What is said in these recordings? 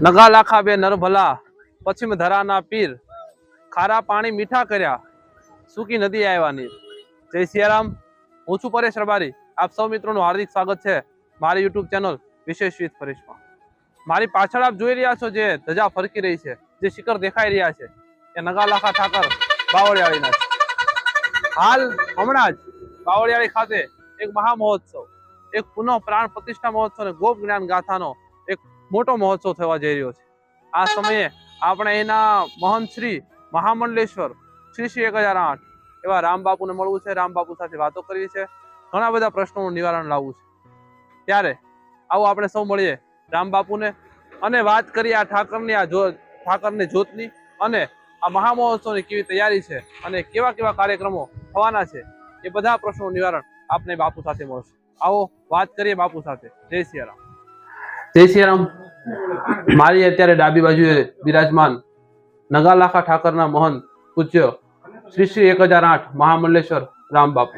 નગા લાખા બે નરભલા પશ્ચિમ ધરાના પીર, ખારા પાણી મીઠા કર્યા, સૂકી નદી આવ્યા નીર જય સિયારામ, હું છું પરેશ રબારી. આપ સૌ મિત્રોનું હાર્દિક સ્વાગત છે મારી યુટ્યુબ ચેનલ વિશેષ વિથ પરેશમાં મારી પાછળ આપ જોઈ રહ્યા છો જે ધજા ફરકી રહી છે, જે શિખર દેખાઈ રહ્યા છે, એ નગા લાખા ઠાકર બાવળિયાળીના છે. હાલ હમણાં જ બાવળિયાળી ખાતે એક મહા મહોત્સવ એક પુનઃ પ્રાણ પ્રતિષ્ઠા મહોત્સવ અને ગોપ જ્ઞાન ગાથાનો મોટો મહોત્સવ થવા જઈ રહ્યો છે. આ સમયે આપણે એના મહંત શ્રી મહામંડલેશ્વર, શ્રી શ્રી એક હજાર આઠ એવા રામબાપુને મળવું છે. રામબાપુ સાથે વાતો કરવી છે ઘણા બધા પ્રશ્નોનું નિવારણ લાવવું છે. ત્યારે આવો આપણે સૌ મળીએ રામબાપુને અને વાત કરીએ આ ઠાકરની આ ઠાકરની જ્યોતની અને આ મહામહોત્સવની કેવી તૈયારી છે અને કેવા કેવા કાર્યક્રમો થવાના છે એ બધા પ્રશ્નોનું નિવારણ આપને બાપુ સાથે મળશે. આવો વાત કરીએ બાપુ સાથે. જય સિયારામ. જય સિયારામ મારી અત્યારે ડાબી બાજુએ બિરાજમાન નગાલાખા ઠાકરના મહંત પૂજ્ય શ્રી શ્રી એક હજાર આઠ મહામલ્લેશ્વર રામ બાપુ.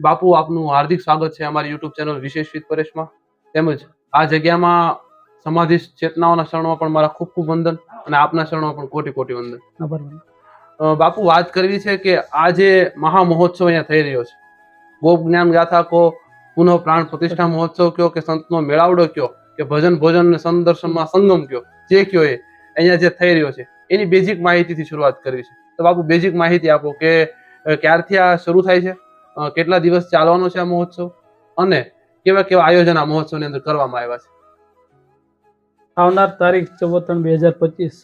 બાપુ, આપનું હાર્દિક સ્વાગત છે અમારી યુટ્યુબ ચેનલ વિશેષ પરેશમાં. તેમજ આ જગ્યામાં સમાધિ ચેતનાઓના શરણમાં પણ મારા ખૂબ ખૂબ વંદન અને આપના શરણમાં પણ કોટી કોટી વંદન. બાપુ, વાત કરવી છે કે આ જે મહામહોત્સવ અહીંયા થઈ રહ્યો છે. ગોપ જ્ઞાન ગાથા કો પુનઃ પ્રાણ પ્રતિષ્ઠા મહોત્સવ કયો કે સંતનો મેળાવડો કયો? કે ભજન ભોજન ને સંદર્શનમાં સંગમ કયો જે કયો એ અહીંયા જે થઈ રહ્યો છે એની બેઝિક માહિતીથી શરૂઆત કરવી છે. તો બાપુ બેઝિક માહિતી આપો કે ક્યારથી આ શરૂ થાય છે? કેટલા દિવસ ચાલવાનો છે આ મહોત્સવ? અને કેવા કેવા આયોજન આ મહોત્સવની અંદર કરવામાં આવ્યા છે? આવનાર તારીખ ચૌદ ત્રણ બે હજાર પચીસ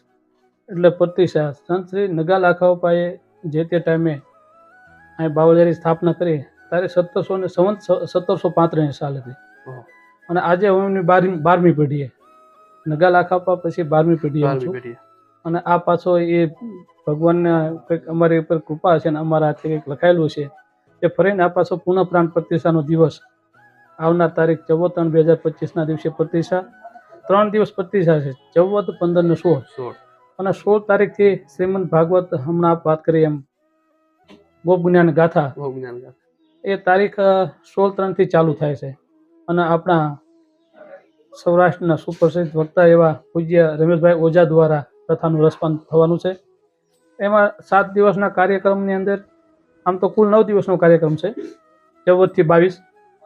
એટલે પ્રતિષ્ઠા. સંત શ્રી નગા લાખાઓપાએ જે તે ટાઈમે અહીં બાવળિયાની સ્થાપના કરી ત્યારે સત્તરસો ને સવંત સત્તરસો પાંત્રીસ સાલ હતી. અને આજે હું એમની બારમી બારમી પેઢીએ. નગા લાખાપા પછી બારમી પેઢી અને આ પાછો એ ભગવાનના કંઈક અમારી ઉપર કૃપા છે ને અમારા હાથે કંઈક લખાયેલું છે એ ફરીને આ પાછો પુનઃ પ્રાણ પ્રતિષ્ઠાનો દિવસ. આવનાર તારીખ ચૌદ ત્રણ બે હજાર પચીસના દિવસે પ્રતિષ્ઠા. ત્રણ દિવસ પ્રતિષ્ઠા છે. ચૌદ પંદર ને સોળ. સોળ. અને સોળ તારીખથી શ્રીમદ ભાગવત હમણાં આપ વાત કરી એમ. ગોપ જ્ઞાન ગાથા. ગોપ જ્ઞાન ગાથા. એ તારીખ સોળ ત્રણથી ચાલુ થાય છે. અને આપણા સૌરાષ્ટ્રના સુપ્રસિદ્ધ વક્તા એવા પૂજ્ય રમેશભાઈ ઓઝા દ્વારા કથાનું રસપાન થવાનું છે. એમાં સાત દિવસના કાર્યક્રમની અંદર, આમ તો કુલ નવ દિવસનો કાર્યક્રમ છે, ચૌદથી બાવીસ.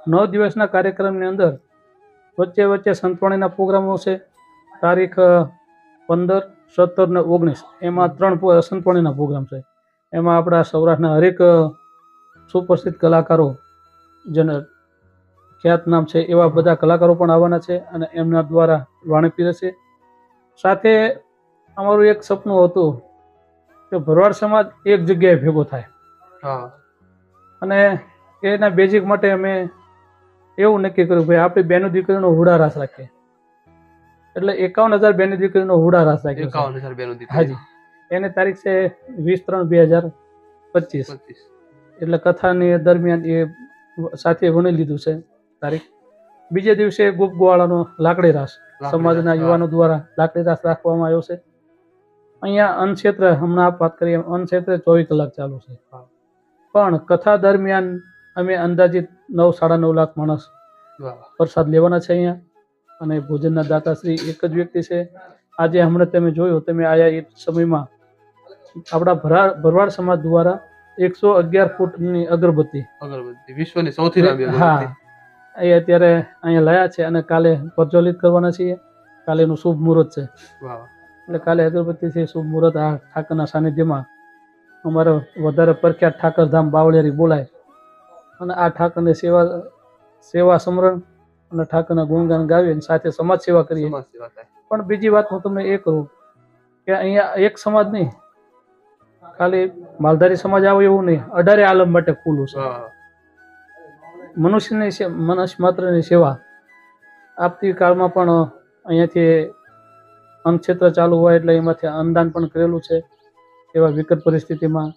નવ દિવસના કાર્યક્રમની અંદર વચ્ચે વચ્ચે સંતવાણીના પ્રોગ્રામો છે, તારીખ પંદર, સત્તર ને ઓગણીસ. એમાં ત્રણ સંતવાણીના પ્રોગ્રામ છે. એમાં આપણા સૌરાષ્ટ્રના હરેક સુપ્રસિદ્ધ કલાકારો જેને ખ્યાત નામ છે એવા બધા કલાકારો પણ આવવાના છે અને એમના દ્વારા વાણી પીરશે સાથે અમારું એક સપનું હતું કે ભરવાડ સમાજ એક જગ્યાએ ભેગો થાય. હા. અને એના બેઝિક માટે અમે એવું નક્કી કર્યું ભાઈ આપણે બેનો દીકરીનો હુડા રાસ રાખીએ. એટલે એકાવન હજાર બેની દીકરીનો હુડા રાસ રાખ્યો એકાવન હજાર બેનો દીકરી. હાજી. એની તારીખ છે વીસ ત્રણ બે હજાર પચીસ. પચીસ. એટલે કથાની દરમિયાન એ સાથે વણી લીધું છે. તારીખ. બીજે દિવસે ગુપ ગોવાળાનો લાકડી રાસ. સમાજના યુવાનો દ્વારા લાકડી રાસ રાખવામાં આવ્યો છે. અહીંયા અનક્ષેત્ર હમણાં આપ વાત કરીએ અનક્ષેત્ર ચોવીસ કલાક ચાલુ છે. પણ કથા દરમિયાન અમે અંદાજિત નવ સાડા નવ લાખ માણસ પ્રસાદ લેવાના છે અહીંયા. અને ભોજનના દાતાશ્રી એક જ વ્યક્તિ છે. આજે હમણાં તમે જોયું તમે આયા એ સમયમાં આપણા ભરા ભરવાડ સમાજ દ્વારા એકસો અગિયાર ફૂટની અગરબત્તી. અગરબત્તી વિશ્વની સૌથી લાંબી હા. અગરબત્તી. એ અત્યારે અહીંયા લાયા છે અને કાલે પ્રજ્વલિત કરવાના છીએ. કાલેનું શુભ મુહૂર્ત છે. એટલે કાલે અગરબત્તીથી શુભ મુહૂર્ત આ ઠાકરના સાનિધ્યમાં. અમારે વધારે પ્રખ્યાત ઠાકરધામ બાવળેરી બોલાય. અને આ ઠાકરની સેવા સેવા સમરણ અને ઠાકરના ગુણગાન ગાવી અને સાથે સમાજ સેવા કરીએ. પણ બીજી વાત હું તમને એ કરું કે અહીંયા એક સમાજ નહીં. ખાલી માલધારી સમાજ આવે એવું નહીં. અઢારે આલમ માટે ખુલ્લું છે. મનુષ્યની મનુષ્ય માત્રની સેવા આપતી કાળમાં પણ અહીંયાથી અન્નક્ષેત્ર ચાલુ હોય એટલે એમાંથી અન્નદાન પણ કરેલું છે. એવા વિકટ પરિસ્થિતિમાં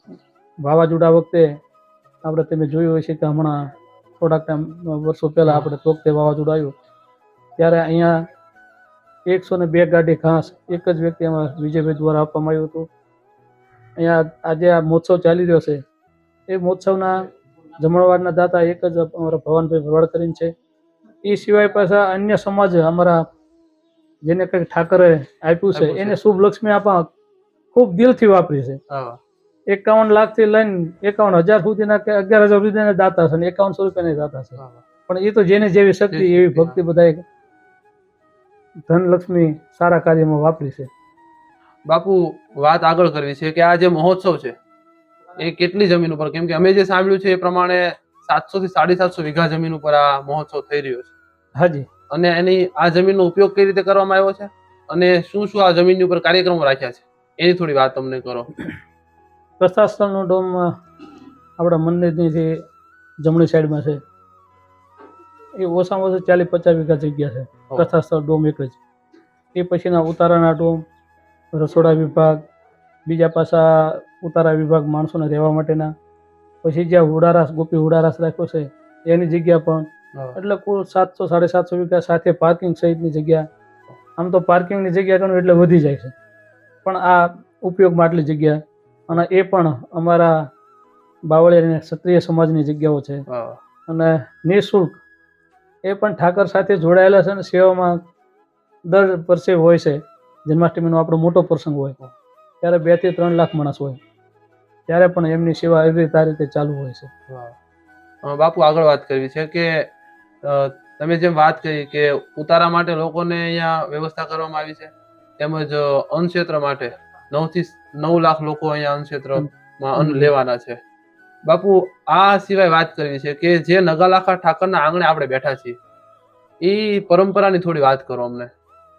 વાવાઝોડા વખતે આપણે તમે જોયું હોય છે કે હમણાં થોડાક વર્ષો પહેલાં આપણે તો વખતે વાવાઝોડું આવ્યું. ત્યારે અહીંયા એકસો ને બે ગાડી ઘાસ એક જ વ્યક્તિ એમાં વિજયભાઈ દ્વારા આપવામાં આવ્યું હતું. અહીંયા આજે આ મહોત્સવ ચાલી રહ્યો છે. એ મહોત્સવના જમણવારના દાતા એક જ અમારા ભવાનભાઈ ભરવાડ કરીને છે. એ સિવાય પાછા અન્ય સમાજ અમારા જેને કંઈક ઠાકરે આપ્યું છે એને શુભ લક્ષ્મી આપા ખૂબ દિલથી વાપરી છે. એકાવન લાખથી લઈને એકાવન હજાર સુધીના કે અગિયાર હજાર સુધીના દાતા છે ને એકાવનસો રૂપિયાના દાતા છે. પણ એ તો જેને જેવી શક્તિ એવી ભક્તિ બધાએ ધનલક્ષ્મી સારા કાર્યમાં વાપરી છે. બાપુ વાત આગળ કરવી છે કે આ જે મહોત્સવ છે એ કેટલી જમીન ઉપર? કેમ કે અમે જે સાંભળ્યું છે એ પ્રમાણે સાતસો થી સાડી સાતસો વીઘા જમીન ઉપર આ મહોત્સવ થઈ રહ્યો છે. હાજી. અને એની આ જમીનનો ઉપયોગ કઈ રીતે કરવામાં આવ્યો છે? અને શું શું આ જમીનની ઉપર કાર્યક્રમો રાખ્યા છે? એની થોડી વાત તમને કરો. પ્રસ્થાસ્થળનો ડોમ આપણા મંદિરની જે જમણી સાઈડમાં છે એ ઓછામાં ઓછું ચાલીસ પચાસ વીઘા જગ્યા છે. હો. ડોમ એક જ. એ પછીના ઉતારાના ડોમ રસોડા વિભાગ બીજા પાછા ઉતારા વિભાગ માણસોને રહેવા માટેના. પછી જ્યાં હુડારાસ ગોપી હુડારાસ રાખ્યો છે એની જગ્યા પણ. એટલે કુલ સાતસો સાડી સાતસો વીઘા સાથે પાર્કિંગ સહિતની જગ્યા. આમ તો પાર્કિંગની જગ્યા ગણું એટલે વધી જાય છે. પણ આ ઉપયોગમાં આટલી જગ્યા. અને એ પણ અમારા બાવળિયા અને ક્ષત્રિય સમાજની જગ્યાઓ છે. અને નિઃશુલ્ક. એ પણ ઠાકર સાથે જોડાયેલા છે અને સેવામાં દર વર્ષે હોય છે. જન્માષ્ટમીનો આપણો મોટો પ્રસંગ હોય. ત્યારે બેથી ત્રણ લાખ માણસ હોય. ત્યારે પણ એમની સેવા એવી રીતે રીતે ચાલુ હોય છે. બાપુ આગળ વાત કરવી છે કે તમે જેમ વાત કરી કે ઉતારા માટે લોકોને અહીંયા વ્યવસ્થા કરવામાં આવી છે તેમજ અન્ન ક્ષેત્ર માટે નવથી નવ લાખ લોકો અહીંયા અન્ન ક્ષેત્રમાં અન્ન લેવાના છે. બાપુ આ સિવાય વાત કરવી છે કે જે નગાલાખા ઠાકરના આંગણે આપણે બેઠા છીએ એ પરંપરાની થોડી વાત કરો અમને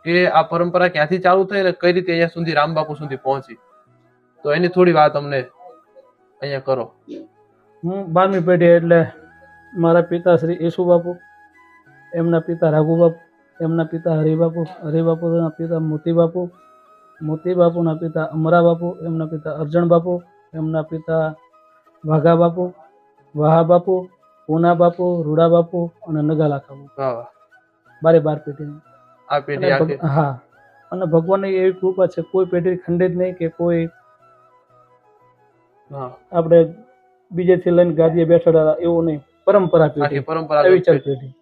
કે આ પરંપરા ક્યાંથી ચાલુ થઈ અને કઈ રીતે અહીંયા સુધી રામબાપુ સુધી પહોંચી? તો એની થોડી વાત અમને અહીંયા કરો. હું બારમી પેઢી એટલે મારા પિતા શ્રી યેસુ બાપુ એમના પિતા રાઘુ બાપુ એમના પિતા હરિબાપુ હરિબાપુના પિતા મોતી બાપુ મોતી બાપુના પિતા અમરા બાપુ એમના પિતા અર્જણ બાપુ એમના પિતા વાઘા બાપુ વાહા બાપુ પૂના બાપુ રૂડા બાપુ અને નગાલાખા બાપુ. બારે બાર પેઢી. આ પેઢી હા. અને ભગવાનની એવી કૃપા છે કોઈ પેઢી ખંડિત નહીં કે કોઈ આપણે બીજેથી લઈને ગાદીએ બેસાડા એવું નહીં પરંપરા પેઢી. પરંપરા અવિચલ પેઢી.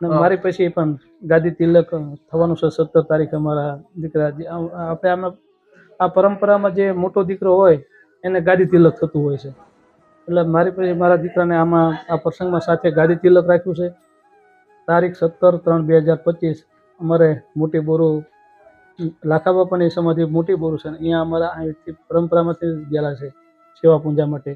મારી પછી પણ ગાદી તિલક થવાનું છે સત્તર તારીખે અમારા દીકરા. આપણે આમાં આ પરંપરામાં જે મોટો દીકરો હોય એને ગાદી તિલક થતું હોય છે. એટલે મારી પછી મારા દીકરાને આમાં આ પ્રસંગમાં સાથે ગાદી તિલક રાખ્યું છે. તારીખ સત્તર ત્રણ બે હજાર પચીસ. અમારે મોટી બોરુ લાખા બાપાની સમાધિ મોટી પુરુષ છે અને અહીંયા અમારા અહીંથી પરંપરામાંથી ગયેલા છે સેવા પૂજા માટે.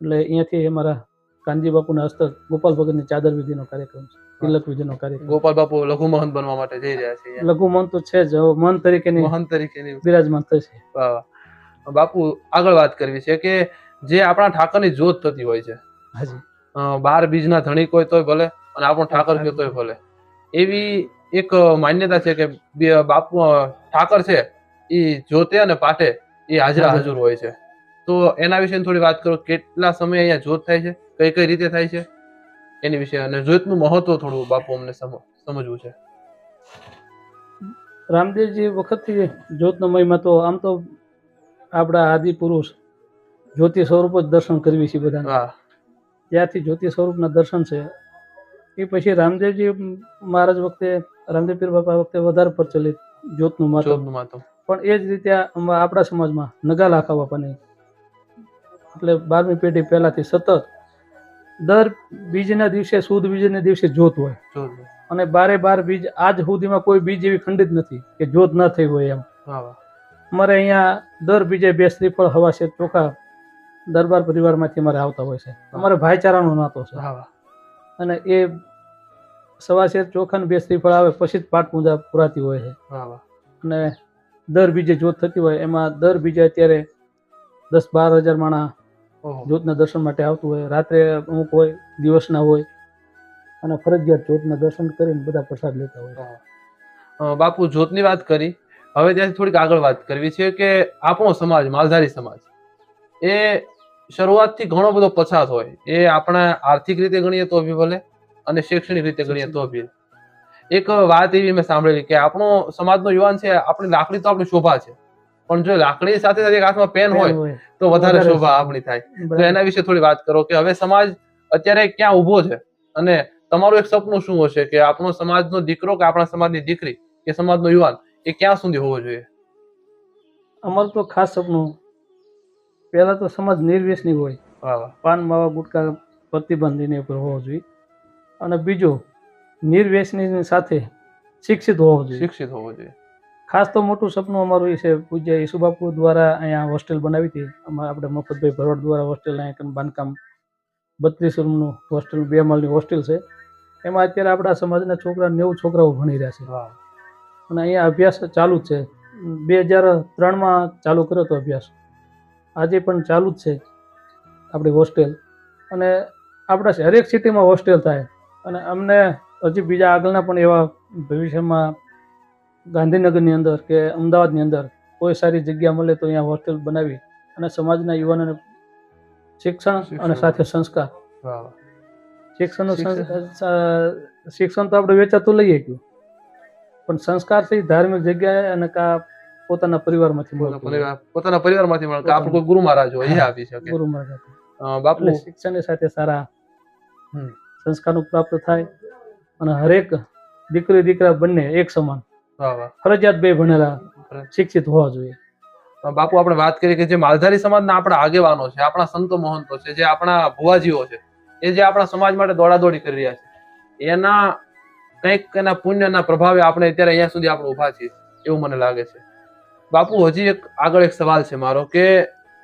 એટલે અહીંયાથી અમારા કાનજી બાપુના હસ્તક ગોપાલ ભગતની ચાદર વિધિનો કાર્યક્રમ છે તિલક વિધિનો કાર્યક્રમ. ગોપાલ બાપુ લઘુ મહંત બનવા માટે જઈ રહ્યા છે. લઘુ મહંત તો છે જ મહંત મન તરીકેની મહંત તરીકેની. બિરાજમાન થશે. બાપુ આગળ વાત કરવી છે કે જે આપણા ઠાકરની જોત થતી હોય છે. હાજી. બાર બીજના ધણીક હોય તોય ભલે અને આપણો ઠાકર કયો તોય ભલે. એવી એક માન્યતા છે કે બાપુ ઠાકર છે એ જોતે અને પાઠે એ હાજરા હાજર. હોય છે. તો એના વિશે થોડી વાત કરો કેટલા સમય અહીંયા જોત થાય છે? કઈ કઈ રીતે થાય છે? એની વિશે અને જોતનું મહત્વ થોડું બાપુ અમને સમજવું છે. રામદેવજી વખતથી જ્યોતનો મહિમા તો આમ તો આપણા આદિ પુરુષ જ્યોતિ સ્વરૂપ જ દર્શન કરવી છે બધા વાહ ત્યારથી જ્યોતિ સ્વરૂપના દર્શન છે. એ પછી રામદેવજી મહારાજ વખતે રામદેવ પીર બાપા વખતે વધારે પ્રચલિત જ્યોતનું જોતનું માતમ પણ એ જ રીતે આપણા સમાજમાં નગા લાખા બાપાની એટલે બારમી પેઢી પહેલાથી સતત દર બીજના દિવસે સુદ બીજના દિવસે જ્યોત હોય. અને બારે બાર બીજ આજ સુધીમાં કોઈ બીજ એવી ખંડિત નથી કે જ્યોત ન થઈ હોય એમ. અમારે અહીંયા દર બીજે બે શ્રીફળ હવા છે ચોખા દરબાર પરિવારમાંથી અમારે આવતા હોય છે. અમારે ભાઈચારાનો નાતો છે. અને એ સવા શેર ચોખા બે શ્રીફળ આવે પછી જ પાઠ પૂજા પુરાતી હોય છે. અને દર બીજે જ્યોત થતી હોય એમાં દર બીજે અત્યારે દસ બાર હજાર માણા જોતના જ્યોતના દર્શન માટે આવતું હોય. રાત્રે અમુક હોય દિવસના હોય અને ફરજિયાત જ્યોતના દર્શન કરીને બધા પ્રસાદ લેતા હોય. બાપુ જ્યોતની વાત કરી. હવે ત્યાંથી થોડીક આગળ વાત કરવી છે કે આપણો સમાજ માલધારી સમાજ એ શરૂઆતથી ઘણો બધો પછાત હોય. એ આપણા આર્થિક રીતે ગણીએ તો બી ભલે અને શૈક્ષણિક રીતે ગણીએ તો બી. એક વાત એવી મેં સાંભળેલી કે આપણો સમાજનો યુવાન છે આપણી લાકડી તો આપણી શોભા છે. પણ જો લાકડી સાથે સાથે હાથમાં પેન હોય તો વધારે શોભા આપણી થાય. તો એના વિશે થોડી વાત કરો કે હવે સમાજ અત્યારે ક્યાં ઊભો છે? અને તમારું એક સપનું શું હશે કે આપણો સમાજનો દીકરો કે આપણા સમાજની દીકરી કે સમાજનો યુવાન એ ક્યાં સુધી હોવો જોઈએ? અમારું તો ખાસ સપનું પહેલા તો સમાજ નિર્વેશની હોય. પાન માવા ગુટકા પ્રતિબંધીની ઉપર હોવો જોઈએ. અને બીજું નિર્વ્યસની સાથે શિક્ષિત હોવો જોઈએ. શિક્ષિત હોવો જોઈએ. ખાસ તો મોટું સપનું અમારું એ છે પૂજ્ય ઈસુબાપુ દ્વારા અહીંયા હોસ્ટેલ બનાવી હતી. અમારા આપણે મફતભાઈ ભરવાડ દ્વારા હોસ્ટેલ અહીંયા બાંધકામ બત્રીસ રૂમનું હોસ્ટેલ બે માળની હોસ્ટેલ છે. એમાં અત્યારે આપણા સમાજના છોકરા નેવું છોકરાઓ ભણી રહ્યા છે. અને અહીંયા અભ્યાસ ચાલુ જ છે. બે હજાર ત્રણમાં ચાલુ કર્યો હતો અભ્યાસ. આજે પણ ચાલુ જ છે આપણી હોસ્ટેલ. અને આપણા હરેક સિટીમાં હોસ્ટેલ થાય. અને અમને હજી બીજા આગળના પણ એવા ભવિષ્યમાં ગાંધીનગરની અંદર કે અમદાવાદની અંદર કોઈ સારી જગ્યા મળે તો અહીંયા હોસ્ટેલ બનાવી અને સમાજના યુવાનોને શિક્ષણ અને સાથે સંસ્કાર. શિક્ષણ. શિક્ષણ તો આપણે વેચાતું લઈએ ગયું. પણ સંસ્કાર છે ધાર્મિક જગ્યાએ અને કા પોતાના પરિવારમાંથી પોતાના પરિવારમાંથી મળે આપણે કોઈ ગુરુ મહારાજ હોય એ આપી શકે. ગુરુ મહારાજ. બાપુ. એટલે શિક્ષણની સાથે સારા હમ. સંસ્કારનું પ્રાપ્ત થાય અને હરેક દીકરી દીકરા બંને એક સમાન. વાહ વાહ. ફરજિયાત બે ભણેલા શિક્ષિત હોવા જોઈએ. બાપુ આપણે વાત કરી કે જે માલધારી સમાજના આપણા આગેવાનો છે આપણા સંતો મહંતો છે જે આપણા ભુવાજીઓ છે એ જે આપણા સમાજ માટે દોડાદોડી કરી રહ્યા છે એના કંઈક એના પુણ્યના પ્રભાવે આપણે અત્યારે અહીંયા સુધી આપણે ઊભા છીએ એવું મને લાગે છે. બાપુ હજી એક આગળ એક સવાલ છે મારો કે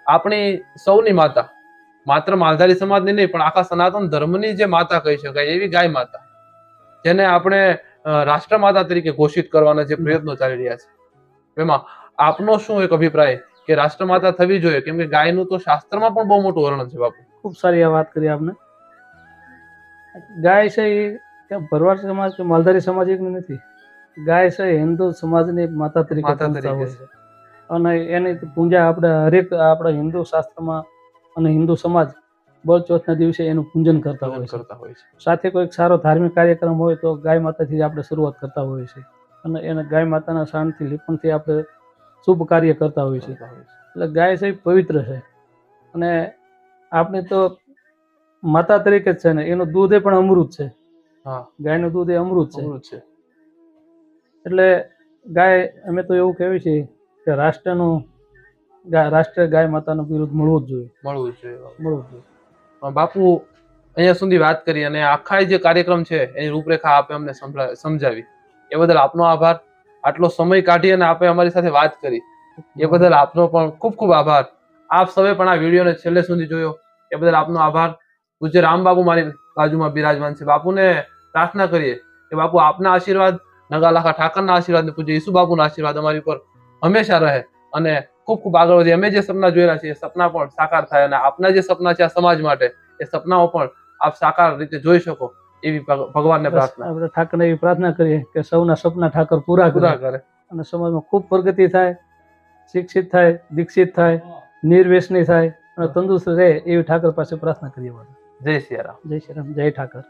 આપણી સૌની માતા માત્ર માલધારી સમાજની નહીં પણ આખા સનાતન ધર્મની જે માતા કહી શકાય એવી ગાય માતા જેને આપણે અ, રાષ્ટ્રમાતા તરીકે ઘોષિત કરવાના જે પ્રયત્નો ચાલી રહ્યા છે. એમાં આપનો શું એક અભિપ્રાય કે રાષ્ટ્રમાતા થવી જોઈએ? કેમ કે ગાયનું તો શાસ્ત્રમાં પણ બહુ મોટું વર્ણન છે બાપુ. ખૂબ સારી આ વાત કરી આપને. ગાય છે એ ભરવાડ સમાજ કે માલધારી સમાજ એક નથી. ગાય છે હિન્દુ સમાજની માતા તરીકે માતા તરીકે અને એની પૂજા આપણે હરેક આપણા હિન્દુ શાસ્ત્રમાં અને હિન્દુ સમાજ બળચોથના દિવસે એનું પૂજન કરતા હોય કરતા હોય છે. સાથે કોઈક સારો ધાર્મિક કાર્યક્રમ હોય તો ગાય માતાથી જ આપણે શરૂઆત કરતા હોઈએ છીએ અને એને ગાય માતાના શાનથી લીપણથી આપણે શુભ કાર્ય કરતા હોઈએ છીએ હોય છે. એટલે ગાય છે એ પવિત્ર છે. અને આપણે તો માતા તરીકે જ છે ને એનું દૂધ એ પણ અમૃત છે. હા. ગાયનું દૂધ એ અમૃત છે. અમૃત છે. એટલે ગાય અમે તો એવું કહેવી છીએ કે રાષ્ટ્રનું રાષ્ટ્રીય ગાય માતાનું બિરુદ મળવું જ જોઈએ. મળવું જ જોઈએ મળવું જ જોઈએ. બાપુ અહીંયા સુધી વાત કરી અને આખા જે કાર્યક્રમ છે એની રૂપરેખા આપે અમને સમજાવી. એ બદલ આપનો આભાર. આટલો સમય કાઢી અને આપે અમારી સાથે વાત કરી. એ બદલ આપનો પણ ખૂબ ખૂબ આભાર. આપ સૌએ પણ આ વિડીયોને છેલ્લે સુધી જોયો. એ બદલ આપનો આભાર. પૂજ્ય રામબાબુ મારી બાજુમાં બિરાજમાન છે. બાપુને પ્રાર્થના કરીએ કે બાપુ આપના આશીર્વાદ નગાલાખા ઠાકરના આશીર્વાદ પૂજ્ય ઈસુ બાપુના આશીર્વાદ અમારી ઉપર હંમેશા રહે અને ખૂબ ખૂબ આગળ વધીએ. અમે જે સપના જોયેલા છે એ સપના પણ સાકાર થાય અને આપના જે સપના છે આ સમાજ માટે એ સપનાઓ પણ આપ સાકાર રીતે જોઈ શકો એવી ભગ- ભગવાનને પ્રાર્થના. આપણે ઠાકરને એવી પ્રાર્થના કરીએ કે સૌના સપના ઠાકર પૂરા પૂરા કરે. કરે અને સમાજમાં ખૂબ પ્રગતિ થાય શિક્ષિત થાય દીક્ષિત થાય નિર્વેશની થાય અને તંદુરસ્ત રહે એવી ઠાકર પાસે પ્રાર્થના કરીએ. જય શ્રી રામ જય શ્રી રામ જય ઠાકર.